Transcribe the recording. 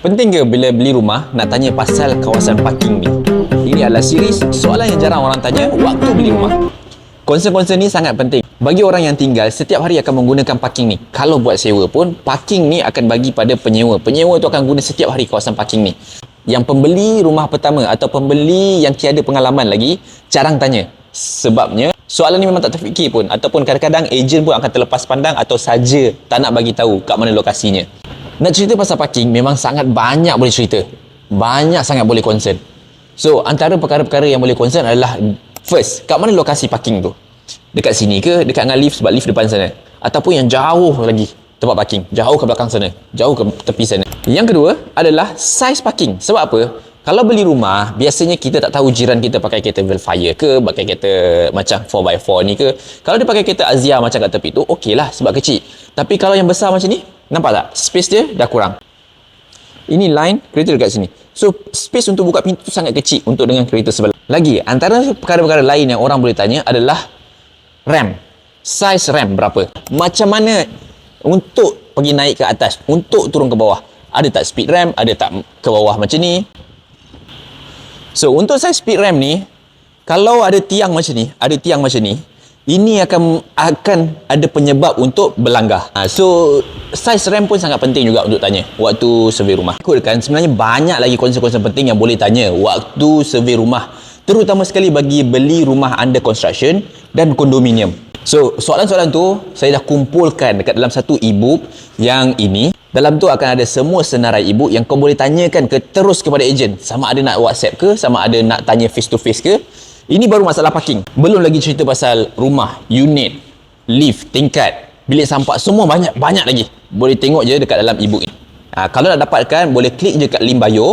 Penting ke bila beli rumah nak tanya pasal kawasan parking ni? Ini adalah series soalan yang jarang orang tanya waktu beli rumah. Concern-concern ni sangat penting. Bagi orang yang tinggal, setiap hari akan menggunakan parking ni. Kalau buat sewa pun, parking ni akan bagi pada penyewa. Penyewa tu akan guna setiap hari kawasan parking ni. Yang pembeli rumah pertama atau pembeli yang tiada pengalaman lagi, jarang tanya. Sebabnya, soalan ni memang tak terfikir pun. Ataupun kadang-kadang ejen pun akan terlepas pandang atau saja tak nak bagi tahu kat mana lokasinya. Nak cerita pasal parking memang sangat banyak boleh cerita. Banyak sangat boleh concern. So, antara perkara-perkara yang boleh concern adalah first, kat mana lokasi parking tu? Dekat sini ke? Dekat dengan lift sebab lift depan sana? Ataupun yang jauh lagi tempat parking? Jauh ke belakang sana? Jauh ke tepi sana? Yang kedua adalah size parking. Sebab apa? Kalau beli rumah, biasanya kita tak tahu jiran kita pakai kereta Velfire ke, pakai kereta macam 4x4 ni ke. Kalau dia pakai kereta Azia macam kat tepi tu, okey lah sebab kecil. Tapi kalau yang besar macam ni, nampak tak? Space dia dah kurang. Ini line kereta dekat sini. So, space untuk buka pintu tu sangat kecil untuk dengan kereta sebelah. Lagi, antara perkara-perkara lain yang orang boleh tanya adalah RAM. Size RAM berapa? Macam mana untuk pergi naik ke atas, untuk turun ke bawah? Ada tak speed RAM? Ada tak ke bawah macam ni? So, untuk size speed RAM ni, kalau ada tiang macam ni, ada tiang macam ni, ini akan akan ada penyebab untuk berlanggar. Ha, so size RAM pun sangat penting juga untuk tanya waktu survey rumah. Ikutkan sebenarnya banyak lagi konsep-konsep penting yang boleh tanya waktu survey rumah. Terutama sekali bagi beli rumah under construction dan kondominium. So soalan-soalan tu saya dah kumpulkan dekat dalam satu e-book yang ini. Dalam tu akan ada semua senarai e-book yang kau boleh tanyakan ke terus kepada ejen. Sama ada nak WhatsApp ke, sama ada nak tanya face to face ke. Ini baru masalah parking. Belum lagi cerita pasal rumah, unit, lift, tingkat, bilik sampah, semua banyak banyak lagi. Boleh tengok je dekat dalam e-book ni. Ha, kalau nak dapatkan, boleh klik je kat link bio